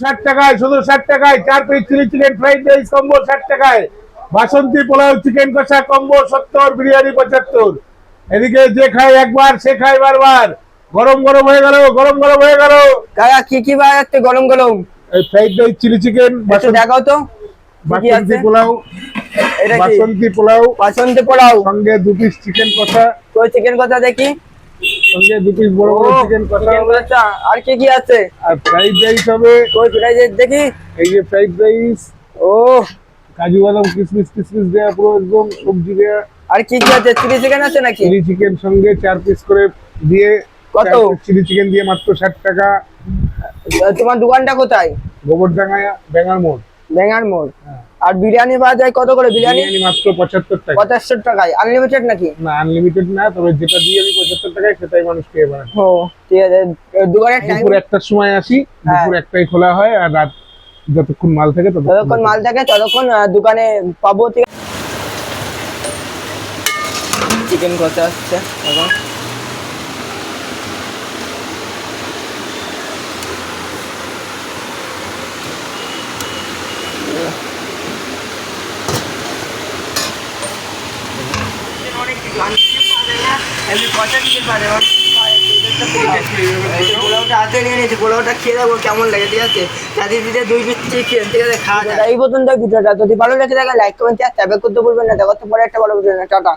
ষাট টাকায় শুধু ষাট টাকায় চার piece chilli chicken fried rice combo ষাট টাকায়। বাসন্তী পোলাও চিকেন কষা কম্বো সত্তর বিরিয়ানি পঁচাত্তর। এদিকে যে খায় একবার সে খায় বারবার। গরম গরম হয়ে গেল গরম গরম হয়ে গেল। কাকা কি কি বার যাচ্ছে গরম গরম? এই ফ্রাইড রাইস চিলি চিকেন দেখাও তো। বাসন্তী পোলাও বাসন্তী পোলাও বাসন্তী পোলাও। সঙ্গে দু পিস চিকেন কষা। চিকেন কথা দেখি। সঙ্গে দু পিস বড় বড় চিকেন কষা আর কি কি আছে? আর ফ্রাইড রাইস হবে। তো ফ্রাইড রাইস দেখি। এই যে ফ্রাইড রাইস ও। কাজু বাদাম কিশমিশ কিশমিশ দেওয়া পুরো একদম সবজি দেওয়া আর কি কি আছে? চিলি চিকেন আছে নাকি? চিলি চিকেন সঙ্গে চার পিস করে দিয়ে কত? চিলি চিকেন দিয়ে মাত্র ষাট টাকা। তোমার দোকানটা কোথায়? গোবরডাঙ্গা ব্যাঙ্গার মোড়। বেঙ্গার মোড়। আর বিরিয়ানি পাওয়া যায় কত করে বিরিয়ানি? মাত্র পঁচাত্তর টাকা। পঁচাত্তর টাকায়। আনলিমিটেড নাকি? না আনলিমিটেড না তবে যেটা দিয়ে আমি পঁচাত্তর টাকায় সেটাই মানুষ পেয়ে পারে ও ঠিক আছে। দোকানের টাইম দুপুর একটার সময় আসি হ্যাঁ। দুপুর একটাই খোলা হয় আর রাত যতক্ষণ মাল থাকে যতক্ষণ মাল থাকে। ততক্ষণ দোকানে পাবো। ঠিক চিকেন কষা আসছে এখন পোলাওটা হাতে নিয়ে নিয়েছি পোলাওটা খেয়ে দেখব কেমন লাগে ঠিক আছে চাঁদির দিতে দুই পিস চিকেন ঠিক আছে খাওয়া যায় এই পর্যন্ত ভিডিওটা যদি ভালো লাগে থাকে লাইক কমেন্ট শেয়ার সাবস্ক্রাইব করতে ভুলবেন না। দেখো পরে একটা ভালো ভিডিও টাটা।